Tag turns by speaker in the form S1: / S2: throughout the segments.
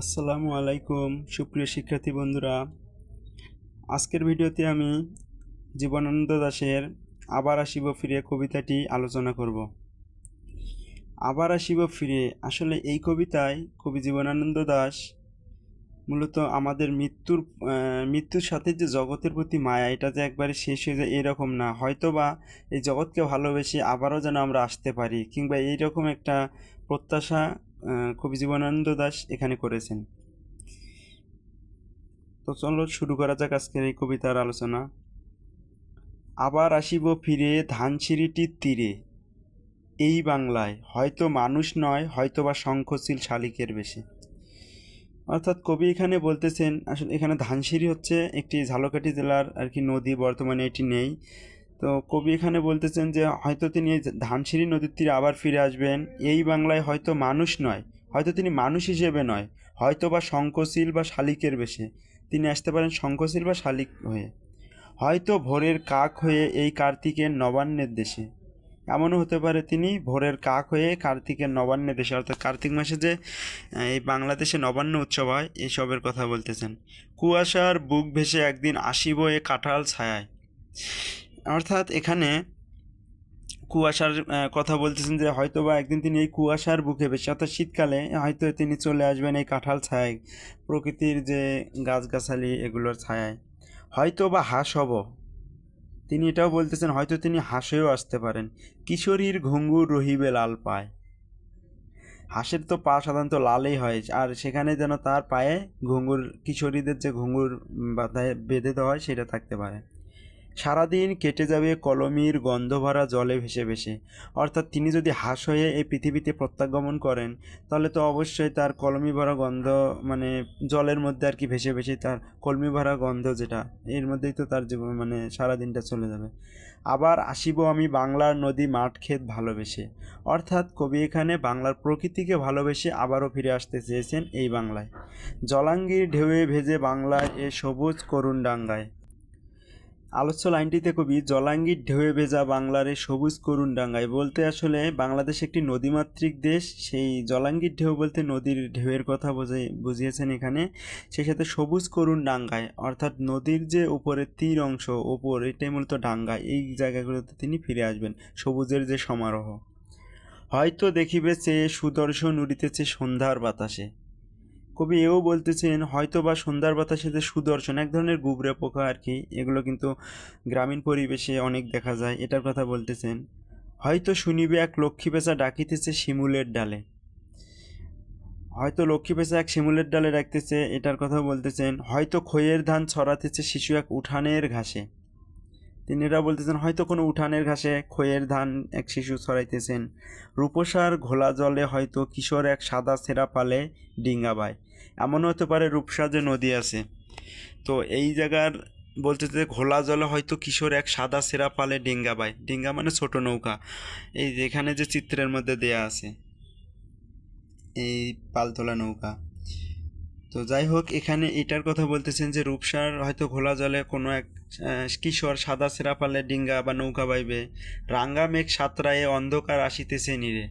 S1: আসসালামু আলাইকুম, সুপ্রিয় শিক্ষার্থী বন্ধুরা। আজকের ভিডিওতে আমি জীবনানন্দ দাশের আবার আসিব ফিরে কবিতাটি আলোচনা করব। আবার আসিব ফিরে আসলে এই কবিতায় কবি জীবনানন্দ দাশ মূলত আমাদের মৃত্যুর মৃত্যুর সাথে যে জগতের প্রতি মায়া, এটা যে একবারে শেষ হয়ে যায় এরকম না। হয়তো বা এই জগৎকে ভালোবেসে আবারও যেন আমরা আসতে পারি, কিংবা এইরকম একটা প্রত্যাশা কবি জীবনানন্দ দাশ এখানে করেছেন। তো চলো শুরু করা যাক আজকের এই কবিতার আলোচনা। আবার আসিব ফিরে ধানসিঁড়িটির তীরে। এই বাংলায় হয়তো মানুষ নয় হয়তো বা শঙ্খশীল শালিকের বেশে। অর্থাৎ কবি এখানে বলতেছেন, আসলে এখানে ধানসিঁড়ি হচ্ছে একটি ঝালকাঠি জেলার আর কি নদী, বর্তমানে এটি নেই। তো কবি এখানে বলতেছেন যে, হয়তো তিনি এই ধানসিঁড়ি নদীর তীরে আবার ফিরে আসবেন। এই বাংলায় হয়তো মানুষ নয়, হয়তো তিনি মানুষ হিসেবে নয়, হয়তো বা শঙ্খশীল বা শালিকের বেশে। তিনি আসতে পারেন শঙ্খশীল বা শালিক হয়ে। হয়তো ভোরের কাক হয়ে এই কার্তিকের নবান্নের দেশে। এমনও হতে পারে তিনি ভোরের কাক হয়ে কার্তিকের নবান্নের দেশে, অর্থাৎ কার্তিক মাসে যে এই বাংলাদেশে নবান্ন উৎসব হয় এইসবের কথা বলতেছেন। কুয়াশার বুক ভেসে একদিন আসিব এ কাঁঠাল ছায়ায়। অর্থাৎ এখানে কুয়াশার কথা বলতেছেন যে হয়তো বা একদিন তিনি এই কুয়াশার বুকে বেশি অর্থাৎ শীতকালে হয়তো তিনি চলে আসবেন এই কাঁঠাল ছায়ায়, প্রকৃতির যে গাছগাছালি এগুলোর ছায়ায়। হয়তো বা হাস হব তিনি এটাও বলতেছেন, হয়তো তিনি হাসেও আসতে পারেন। কিশোরীর ঘুঙ্গুর রহিবে লাল পায়। হাঁসের তো পা সাধারণত লালই হয়, আর সেখানে যেন তার পায়ে ঘুঙ্গুর, কিশোরীদের যে ঘুঙ্গুর বাধায় বেঁধে দেওয়া হয়, সেটা থাকতে পারে। সারাদিন কেটে যাবে কলমির গন্ধ ভরা জলে ভেসে ভেসে। অর্থাৎ তিনি যদি হাঁস হয়ে এই পৃথিবীতে প্রত্যাগমন করেন, তাহলে তো অবশ্যই তার কলমি ভরা গন্ধ মানে জলের মধ্যে আর কি ভেসে ভেসে তার কলমি ভরা গন্ধ যেটা, এর মধ্যেই তো তার জীবন মানে সারাদিনটা চলে যাবে। আবার আসিব আমি বাংলার নদী মাঠ ক্ষেত ভালোবেসে। অর্থাৎ কবি এখানে বাংলার প্রকৃতিকে ভালোবেসে আবারও ফিরে আসতে চেয়েছেন এই বাংলায়। জলাঙ্গির ঢেউয়ে ভেজে বাংলায় এ সবুজ করুণ ডাঙ্গায়। আলোচ্য লাইনটিতে কবি জলাঙ্গির ঢেউয়ে ভেজা বাংলার সবুজ করুণ ডাঙ্গায় বলতে আসলে বাংলাদেশ একটি নদীমাতৃক দেশ, সেই জলাঙ্গির ঢেউ বলতে নদীর ঢেউয়ের কথা বোঝাই, বুঝিয়েছেন এখানে। সেই সাথে সবুজ করুণ ডাঙ্গায় অর্থাৎ নদীর যে উপরের তীর অংশ, ওপর এটাই মূলত ডাঙ্গা, এই জায়গাগুলোতে তিনি ফিরে আসবেন, সবুজের যে সমারোহ। হয়তো দেখিবে চেয়ে সুদর্শন উড়িতেছে সন্ধ্যার বাতাসে। কবি এও বলতেছেন হয়তো বা সন্ধ্যার বাতাসে যে সুদর্শন, এক ধরনের গুবরে পোকা আর কি, এগুলো কিন্তু গ্রামীণ পরিবেশে অনেক দেখা যায়। এটার কথা বলতেছেন, হয়তো শুনিবে এক লক্ষ্মী পেঁচা ডাকিতেছে শিমুলের ডালে। হয়তো লক্ষ্মী পেঁচা এক শিমুলের ডালে ডাকতেছে। এটার কথা বলতেছেন, হয়তো খইয়ের ধান ছড়াতেছে শিশু এক উঠানের ঘাসে। তিনি এরা বলতেছেন, হয়তো কোনো উঠানের ঘাসে খইয়ের ধান এক শিশু ছড়াইতেছেন। রূপসার ঘোলা জলে হয়তো কিশোর এক সাদা ছেঁড়া পালে ডিঙ্গা বায়। এমনও হতে পারে রূপসা যে নদী আছে। তো এই জায়গার বলতেছে, ঘোলা জলে হয়তো কিশোর এক সাদা সেরা পালে ডিঙ্গা বায়। ডিঙ্গা মানে ছোট নৌকা। এই যেখানে যে চিত্রের মধ্যে দেয়া আছে, এই পালতোলা নৌকা। তো যাই হোক, এখানে এটার কথা বলতেছেন যে রূপসার হয়তো ঘোলা জলে কোনো এক কিশোর সাদা সেরা পালে ডিঙ্গা বা নৌকা বাইবে। রাঙ্গা মেঘ সাতরায়ে অন্ধকার আসিতেছে নিরে।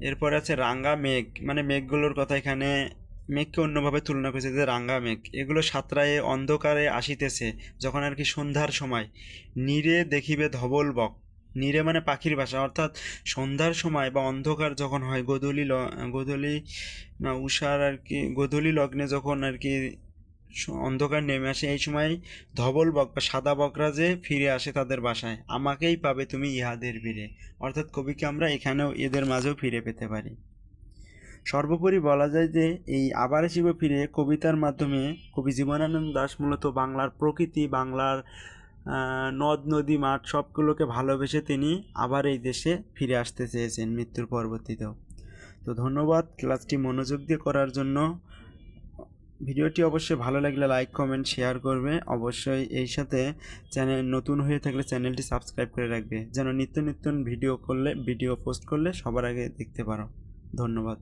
S1: এরপর আছে রাঙ্গা মেঘ। মানে মেঘগুলোর কথা এখানে মেঘকে অন্যভাবে তুলনা করেছে যে রাঙ্গা মেঘ। এগুলো সাতরায়ে অন্ধকারে আসিতেছে যখন আর কি সন্ধ্যার সময়। নীরে দেখিবে ধবল বক। নীরে মানে পাখির বাসা। অর্থাৎ সন্ধ্যার সময় বা অন্ধকার যখন হয়, গোধূলি ল- গোধূলি, না উষার আর কি, গোধূলি লগ্নে যখন আর কি অন্ধকার নেমে আসে, এই সময় ধবল বক বা সাদা বকরা যে ফিরে আসে তাদের বাসায়, আমাকেই পাবে তুমি ইহাদের ভিড়ে। অর্থাৎ কবিকে আমরা এখানেও এদের মাঝেও ফিরে পেতে পারি। সর্বোপরি বলা যায় যে, এই আবার শিব ফিরে কবিতার মাধ্যমে কবি জীবনানন্দ দাস মূলত বাংলার প্রকৃতি, বাংলার নদ, নদী, মাঠ সবগুলোকে ভালোবেসে তিনি আবার এই দেশে ফিরে আসতে চেয়েছেন মৃত্যুর পরবর্তীতেও। তো ধন্যবাদ ক্লাসটি মনোযোগ দিয়ে করার জন্য। ভিডিওটি অবশ্যই ভালো লাগলে লাইক, কমেন্ট, শেয়ার করবে। অবশ্যই এই সাথে চ্যানেল নতুন হয়ে থাকলে চ্যানেলটি সাবস্ক্রাইব করে রাখবে। যেন নিত্য নিত্য ভিডিও করলে, ভিডিও পোস্ট করলে সবার আগে দেখতে পারো। ধন্যবাদ।